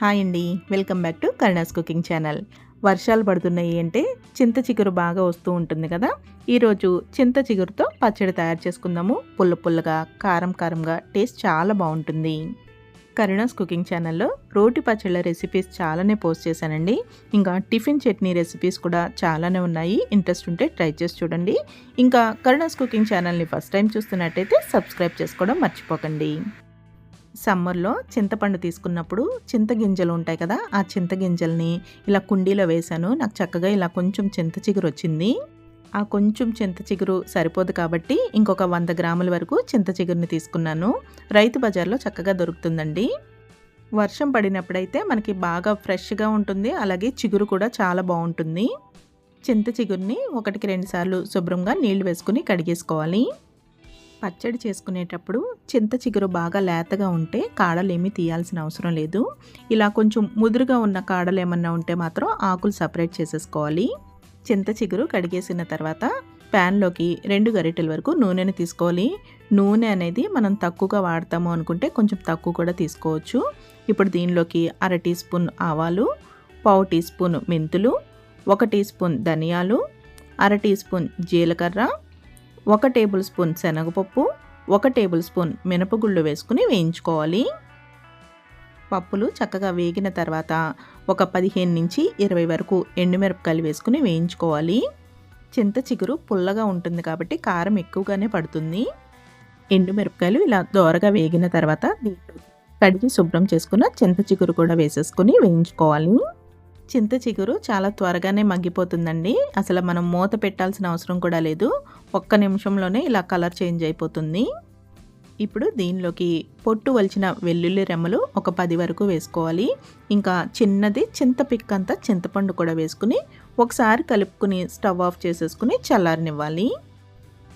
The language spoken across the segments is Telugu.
హాయ్ అండి. Welcome back to Karuna's cooking channel. వర్షాలు పడుతున్నాయి అంటే చింత చిగురు బాగా వస్తూ ఉంటుంది కదా? ఈరోజు చింత చిగురుతో పచ్చడి తయారు చేసుకుందాము. పుల్ల పుల్లగా కారం కారంగా టేస్ట్ చాలా బాగుంటుంది. కరుణాస్ కుకింగ్ ఛానల్లో రోటి పచ్చళ్ళ రెసిపీస్ చాలానే పోస్ట్ చేశానండి. ఇంకా టిఫిన్ చట్నీ రెసిపీస్ కూడా చాలానే ఉన్నాయి. ఇంట్రెస్ట్ ఉంటే ట్రై చేసి చూడండి. ఇంకా కరుణాస్ కుకింగ్ ఛానల్ని ఫస్ట్ టైం చూస్తున్నట్టయితే సబ్స్క్రైబ్ చేసుకోవడం మర్చిపోకండి. సమ్మర్లో చింతపండు తీసుకున్నప్పుడు చింత గింజలు ఉంటాయి కదా ఆ చింత గింజల్ని ఇలా కుండీలో వేశాను. నాకు చక్కగా ఇలా కొంచెం చింత చిగురు వచ్చింది. ఆ కొంచెం చింత చిగురు సరిపోదు కాబట్టి ఇంకొక వంద గ్రాముల వరకు చింత చిగురుని తీసుకున్నాను. రైతు బజార్లో చక్కగా దొరుకుతుందండి. వర్షం పడినప్పుడైతే మనకి బాగా ఫ్రెష్గా ఉంటుంది అలాగే చిగురు కూడా చాలా బాగుంటుంది. చింత చిగురిని ఒకటికి రెండు సార్లు శుభ్రంగా నీళ్ళు వేసుకుని కడిగేసుకోవాలి. పచ్చడి చేసుకునేటప్పుడు చింత చిగురు బాగా లేతగా ఉంటే కాడలేమీ తీయాల్సిన అవసరం లేదు. ఇలా కొంచెం ముదురుగా ఉన్న కాడలు ఏమన్నా ఉంటే మాత్రం ఆకులు సపరేట్ చేసేసుకోవాలి. చింత చిగురు కడిగేసిన తర్వాత ప్యాన్లోకి రెండు గరిటెల వరకు నూనెని తీసుకోవాలి. నూనె అనేది మనం తక్కువగా వాడతాము అనుకుంటే కొంచెం తక్కువ కూడా తీసుకోవచ్చు. ఇప్పుడు దీనిలోకి అర టీ స్పూన్ ఆవాలు పావు టీ స్పూన్ మెంతులు ఒక టీ స్పూన్ ధనియాలు అర టీ స్పూన్ జీలకర్ర ఒక టేబుల్ స్పూన్ శనగపప్పు ఒక టేబుల్ స్పూన్ మినపగుళ్ళు వేసుకుని వేయించుకోవాలి. పప్పులు చక్కగా వేగిన తర్వాత ఒక పదిహేను నుంచి ఇరవై వరకు ఎండుమిరపకాయలు వేసుకుని వేయించుకోవాలి. చింత చిగురు పుల్లగా ఉంటుంది కాబట్టి కారం ఎక్కువగానే పడుతుంది. ఎండుమిరపకాయలు ఇలా దోరగా వేగిన తర్వాత కడిగి శుభ్రం చేసుకున్న చింత చిగురు కూడా వేసేసుకుని వేయించుకోవాలి. చింత చిగురు చాలా త్వరగానే మగ్గిపోతుందండి. అసలు మనం మూత పెట్టాల్సిన అవసరం కూడా లేదు. ఒక్క నిమిషంలోనే ఇలా కలర్ చేంజ్ అయిపోతుంది. ఇప్పుడు దీనిలోకి పొట్టు వలిచిన వెల్లుల్లి రెమ్మలు ఒక పది వరకు వేసుకోవాలి. ఇంకా చిన్నది చింత పిక్కంతా చింతపండు కూడా వేసుకుని ఒకసారి కలుపుకుని స్టవ్ ఆఫ్ చేసేసుకుని చల్లారనివ్వాలి.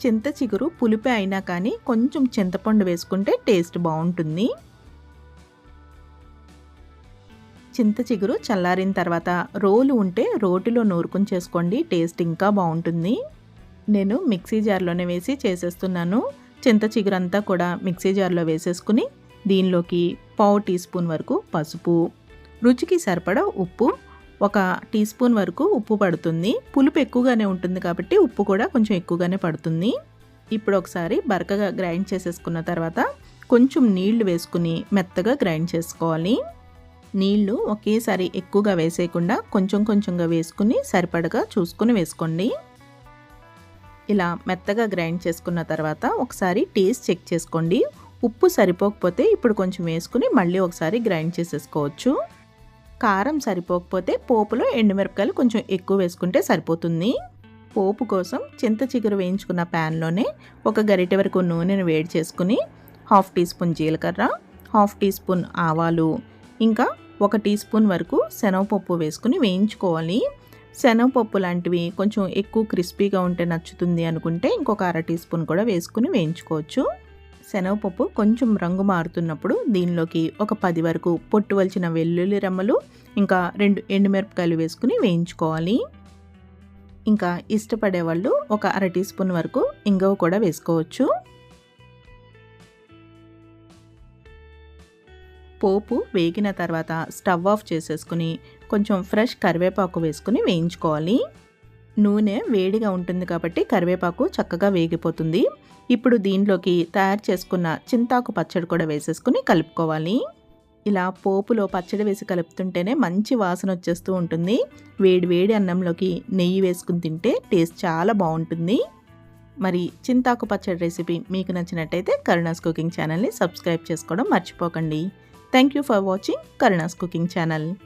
చింత చిగురు పులిపే అయినా కానీ కొంచెం చింతపండు వేసుకుంటే టేస్ట్ బాగుంటుంది. చింత చిగురు చల్లారిన తర్వాత రోలు ఉంటే రోటిలో నూరుకుని చేసుకోండి. టేస్ట్ ఇంకా బాగుంటుంది. నేను మిక్సీ జార్లోనే వేసి చేసేస్తున్నాను. చింత చిగురు అంతా కూడా మిక్సీ జార్లో వేసేసుకుని దీనిలోకి పావు టీ స్పూన్ వరకు పసుపు రుచికి సరిపడా ఉప్పు ఒక టీ స్పూన్ వరకు ఉప్పు పడుతుంది. పులుపు ఎక్కువగానే ఉంటుంది కాబట్టి ఉప్పు కూడా కొంచెం ఎక్కువగానే పడుతుంది. ఇప్పుడు ఒకసారి బరకగా గ్రైండ్ చేసేసుకున్న తర్వాత కొంచెం నీళ్ళు వేసుకుని మెత్తగా గ్రైండ్ చేసుకోవాలి. నీళ్ళు ఒకేసారి ఎక్కువగా వేసేయకుండా కొంచెం కొంచెంగా వేసుకుని సరిపడగా చూసుకుని వేసుకోండి. ఇలా మెత్తగా గ్రైండ్ చేసుకున్న తర్వాత ఒకసారి టేస్ట్ చెక్ చేసుకోండి. ఉప్పు సరిపోకపోతే ఇప్పుడు కొంచెం వేసుకుని మళ్ళీ ఒకసారి గ్రైండ్ చేసేసుకోవచ్చు. కారం సరిపోకపోతే పోపులో ఎండుమిరపకాయలు కొంచెం ఎక్కువ వేసుకుంటే సరిపోతుంది. పోపు కోసం చింత చిగురు వేయించుకున్న ప్యాన్లోనే ఒక గరిటె వరకు నూనెను వేడి చేసుకుని హాఫ్ టీ స్పూన్ జీలకర్ర హాఫ్ టీ స్పూన్ ఆవాలు ఇంకా ఒక టీ స్పూన్ వరకు శనగపప్పు వేసుకుని వేయించుకోవాలి. శనగపప్పు లాంటివి కొంచెం ఎక్కువ క్రిస్పీగా ఉంటే నచ్చుతుంది అనుకుంటే ఇంకొక అర టీ స్పూన్ కూడా వేసుకుని వేయించుకోవచ్చు. శనగపప్పు కొంచెం రంగు మారుతున్నప్పుడు దీనిలోకి ఒక పది వరకు పొట్టు వలిచిన వెల్లుల్లి రెమ్మలు ఇంకా రెండు ఎండుమిరపకాయలు వేసుకుని వేయించుకోవాలి. ఇంకా ఇష్టపడే వాళ్ళు ఒక అర టీ స్పూన్ వరకు ఇంగవ కూడా వేసుకోవచ్చు. పోపు వేగిన తర్వాత స్టవ్ ఆఫ్ చేసేసుకుని కొంచెం ఫ్రెష్ కరివేపాకు వేసుకుని వేయించుకోవాలి. నూనె వేడిగా ఉంటుంది కాబట్టి కరివేపాకు చక్కగా వేగిపోతుంది. ఇప్పుడు దీంట్లోకి తయారు చేసుకున్న చింతాకు పచ్చడి కూడా వేసేసుకుని కలుపుకోవాలి. ఇలా పోపులో పచ్చడి వేసి కలుపుతుంటేనే మంచి వాసన వచ్చేస్తూ ఉంటుంది. వేడి వేడి అన్నంలోకి నెయ్యి వేసుకుని తింటే టేస్ట్ చాలా బాగుంటుంది. మరి చింతాకు పచ్చడి రెసిపీ మీకు నచ్చినట్టయితే కరుణాస్ కుకింగ్ ఛానల్ని సబ్స్క్రైబ్ చేసుకోవడం మర్చిపోకండి. Thank you for watching Karuna's cooking channel.